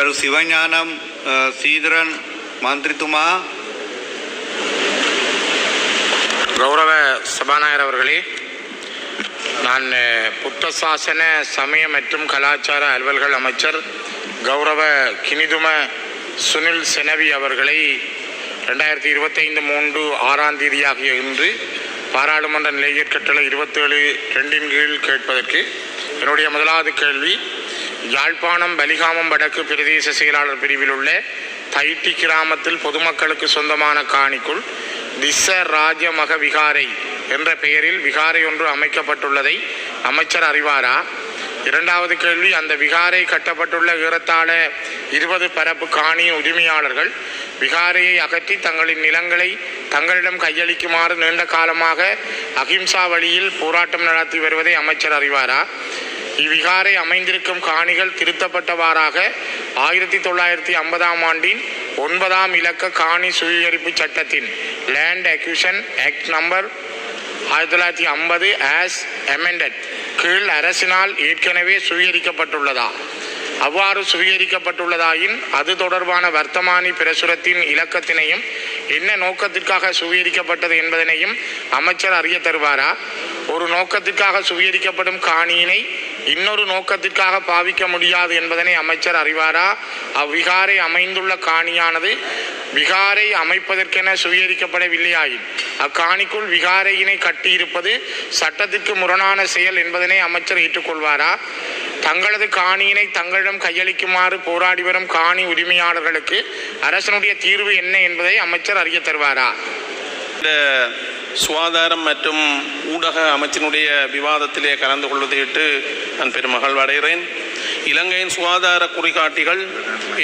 கரு சிவஞானம் சீதரன் மந்திரித்துமா கௌரவ சபாநாயகர் அவர்களே நான் eh, புத்தசாசன சமய மற்றும் கலாச்சார அலுவல்கள் அமைச்சர் கௌரவ கினிதும சுனில் செனவி அவர்களை ரெண்டாயிரத்தி இருபத்தைந்து மூன்று ஆறாம் தேதியாகிய இன்று பாராளுமன்ற நிலையற்கட்டளை இருபத்தேழு ரெண்டின் கீழ் கேட்பதற்கு என்னுடைய முதலாவது கேள்வி யாழ்ப்பாணம் பலிகாமம் வடக்கு பிரதேச செயலாளர் பிரிவில் உள்ள தைட்டி கிராமத்தில் பொதுமக்களுக்கு சொந்தமான காணிக்குள் திஸ்ஸ ராஜமக விகாரை என்ற பெயரில் விகாரை ஒன்று அமைக்கப்பட்டுள்ளதை அமைச்சர் அறிவாரா? இரண்டாவது கேள்வி அந்த விகாரை கட்டப்பட்டுள்ள ஏறத்தாழ இருபது பரப்பு காணியின் உரிமையாளர்கள் விகாரையை அகற்றி தங்களின் நிலங்களை தங்களிடம் கையளிக்குமாறு நீண்ட காலமாக அகிம்சா வழியில் போராட்டம் நடத்தி வருவதை அமைச்சர் அறிவாரா? இவ்விகாரை அமைந்திருக்கும் காணிகள் திருத்தப்பட்டவாறாக ஆயிரத்தி தொள்ளாயிரத்தி ஐம்பதாம் ஆண்டின் ஒன்பதாம் இலக்க காணி சுவீகரிப்பு சட்டத்தின் லேண்ட் அக்யூஷன் ஆக்ட் நம்பர் ஆயிரத்தி தொள்ளாயிரத்தி ஐம்பது ஆஸ் எமெண்டட் கீழ் அரசினால் ஏற்கனவே சுவீகரிக்கப்பட்டுள்ளதா அவ்வாறு சுவீகரிக்கப்பட்டுள்ளதாயின் அது தொடர்பான வர்த்தமானி பிரசுரத்தின் இலக்கத்தினையும் என்ன நோக்கத்திற்காக சுவீகரிக்கப்பட்டது என்பதனையும் அமைச்சர் அறிய தருவாரா ஒரு நோக்கத்திற்காக சுவீகரிக்கப்படும் காணியினை இன்னொரு நோக்கத்திற்காக பாவிக்க முடியாது என்பதனை அமைச்சர் அறிவாரா? அவ்விகாரை அமைந்துள்ள காணியானது விகாரை அமைப்பதற்கென சுவீகரிக்கப்படவில்லையாயின் அக்காணிக்குள் விகாரையினை கட்டியிருப்பது சட்டத்திற்கு முரணான செயல் என்பதனை அமைச்சர் ஏற்றுக்கொள்வாரா? தங்களது காணியினை தங்களிடம் கையளிக்குமாறு போராடி வரும் காணி உரிமையாளர்களுக்கு அரசனுடைய தீர்வு என்ன என்பதை அமைச்சர் அறிய தருவாரா? சுகாதாரம் மற்றும் ஊடக அமைச்சினுடைய விவாதத்திலே கலந்து கொள்வதையிட்டு நான் பெருமகள் அடைகிறேன். இலங்கையின் சுகாதார குறிகாட்டிகள்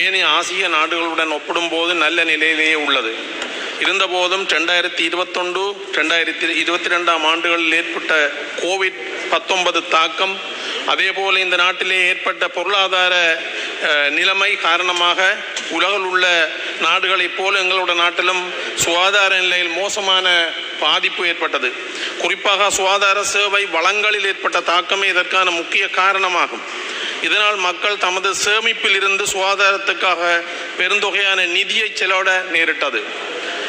ஏனைய ஆசிய நாடுகளுடன் ஒப்பிடும்போது நல்ல நிலையிலேயே உள்ளது. இருந்தபோதும் ரெண்டாயிரத்தி இருபத்தொன்று ரெண்டாயிரத்தி இருபத்தி ரெண்டாம் ஆண்டுகளில் ஏற்பட்ட கோவிட் பத்தொன்பது தாக்கம் அதேபோல் இந்த நாட்டிலே ஏற்பட்ட பொருளாதார நிலைமை காரணமாக உலகில் உள்ள நாடுகளைப் போல எங்களோட நாட்டிலும் சுகாதார நிலையில் மோசமான பாதிப்பு ஏற்பட்டது. குறிப்பாக சுகாதார சேவை வளங்களில் ஏற்பட்ட தாக்கமே இதற்கான முக்கிய காரணமாகும். இதனால் மக்கள் தமது சேமிப்பில் இருந்து சுகாதாரத்துக்காக பெருந்தொகையான நிதியை செலவிட நேரிட்டது.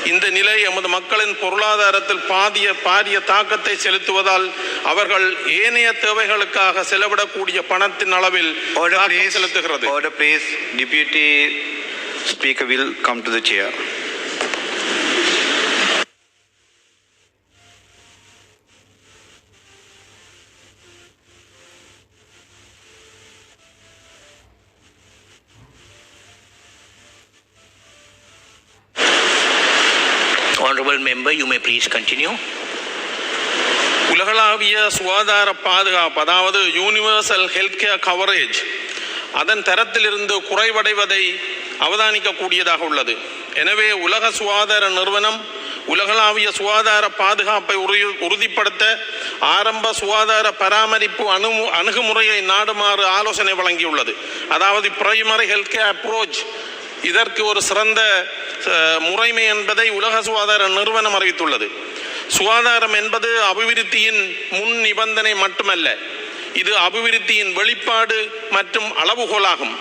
இந்த நிலை எமது மக்களின் பொருளாதாரத்தில் பாதிய பாரிய தாக்கத்தை செலுத்துவதால் அவர்கள் ஏனைய தேவைகளுக்காக செலவிடக்கூடிய பணத்தின் அளவில். செலுத்துகிறது. Speaker will come to the chair. Honorable member, you may please continue. உலகளாவிய சுகாதார பாதுகாப்பு அதாவது யூனிவர்சல் ஹெல்த் கேர் கவரேஜ் அதன் தரத்திலிருந்து குறைவடைவதை அவதானிக்கக்கூடியதாக உள்ளது. எனவே உலக சுகாதார நிறுவனம் உலகளாவிய சுகாதார பாதுகாப்பை உறு- உறுதிப்படுத்த ஆரம்ப சுகாதார பராமரிப்பு அணு அணுகுமுறையை நாடுமாறு ஆலோசனை வழங்கியுள்ளது. அதாவது பிரைமரி ஹெல்த் கேர் அப்ரோச் இதற்கு ஒரு சிறந்த முறைமை என்பதை உலக சுகாதார நிறுவனம் அறிவித்துள்ளது. சுகாதாரம் என்பது அபிவிருத்தியின் முன் நிபந்தனை மட்டுமல்ல இது அபிவிருத்தியின் வெளிப்பாடு மற்றும் அளவுகோலாகும்.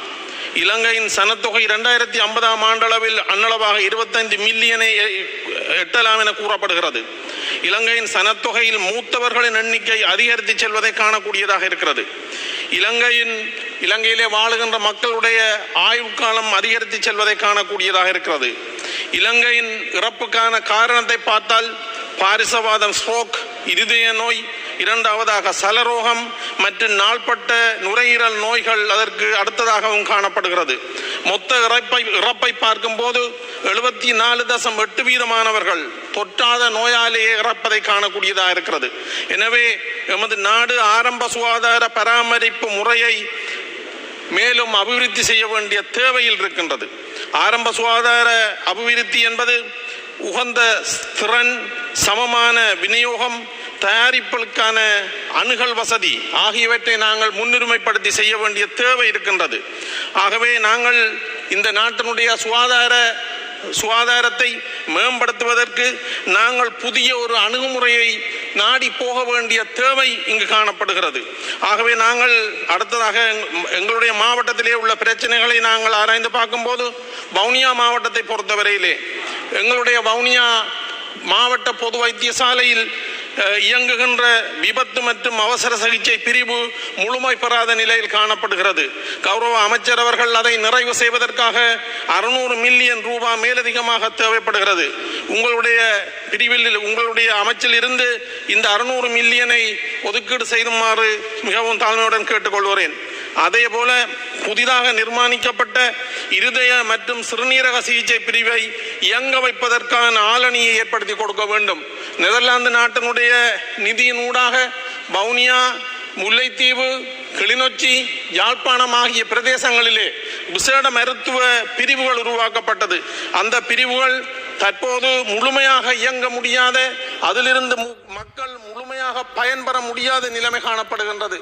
இலங்கையின் சனத்தொகை இரண்டாயிரத்தி ஐம்பதாம் ஆண்டளவில் அன்னளவாக இருபத்தைந்து மில்லியனை எட்டலாம் என கூறப்படுகிறது. இலங்கையின் சனத்தொகையில் மூத்தவர்களின் எண்ணிக்கை அதிகரித்து செல்வதை காணக்கூடியதாக இருக்கிறது. இலங்கையின் இலங்கையிலே வாழுகின்ற மக்களுடைய ஆயுட்காலம் அதிகரித்து செல்வதை காணக்கூடியதாக இருக்கிறது. இலங்கையின் இறப்புக்கான காரணத்தை பார்த்தால் பாரிசவாதம் ஸ்ட்ரோக் இருதய நோய் இரண்டாவதாக சலரோகம் மற்றும் நாள்பட்ட நுரையீரல் நோய்கள் அதற்கு அடுத்ததாகவும் காணப்படுகிறது. மொத்த இறப்பை இறப்பை பார்க்கும்போது எழுபத்தி நாலு தசம் எட்டு வீதமானவர்கள் தொற்றாத நோயாலேயே இறப்பதை காணக்கூடியதாக இருக்கிறது. எனவே எமது நாடு ஆரம்ப சுகாதார பராமரிப்பு முறையை மேலும் அபிவிருத்தி செய்ய வேண்டிய தேவையில் இருக்கின்றது. ஆரம்ப சுகாதார அபிவிருத்தி என்பது உகந்த திறன் சமமான விநியோகம் தயாரிப்புகளுக்கான அணுகல் வசதி ஆகியவற்றை நாங்கள் முன்னுரிமைப்படுத்தி செய்ய வேண்டிய தேவை இருக்கின்றது. ஆகவே நாங்கள் இந்த நாட்டினுடைய சுகாதார சுகாதாரத்தை மேம்படுத்துவதற்கு நாங்கள் புதிய ஒரு அணுகுமுறையை நாடி போக வேண்டிய தேவை இங்கு காணப்படுகிறது. ஆகவே நாங்கள் அடுத்ததாக எங்களுடைய மாவட்டத்திலே உள்ள பிரச்சனைகளை நாங்கள் ஆராய்ந்து பார்க்கும்போது வவுனியா மாவட்டத்தை பொறுத்தவரையிலே எங்களுடைய வவுனியா மாவட்ட பொது வைத்தியசாலையில் இயங்குகின்ற விபத்து மற்றும் அவசர சிகிச்சை பிரிவு முழுமை பெறாத நிலையில் காணப்படுகிறது. கௌரவ அமைச்சர் அவர்கள் அதை நிறைவு செய்வதற்காக அறுநூறு மில்லியன் ரூபாய் மேலதிகமாக தேவைப்படுகிறது. உங்களுடைய பிரிவில் உங்களுடைய அமைச்சில் இருந்து இந்த அறுநூறு மில்லியனை ஒதுக்கீடு செய்துமாறு மிகவும் தாழ்மையுடன் கேட்டுக்கொள்கிறேன். அதே போல புதிதாக நிர்மாணிக்கப்பட்ட இருதய மற்றும் சிறுநீரக சிகிச்சை பிரிவை இயங்க வைப்பதற்கான ஆளணியை ஏற்படுத்தி கொடுக்க வேண்டும். நெதர்லாந்து நாட்டினுடைய நிதியினூடாக வவுனியா முல்லைத்தீவு கிளிநொச்சி யாழ்ப்பாணம் ஆகிய பிரதேசங்களிலே விசேட மருத்துவ பிரிவுகள் உருவாக்கப்பட்டது. அந்த பிரிவுகள் தற்போது முழுமையாக இயங்க முடியாத அதிலிருந்து மு- மக்கள் முழுமையாக பயன்பெற முடியாத நிலைமை காணப்படுகின்றது.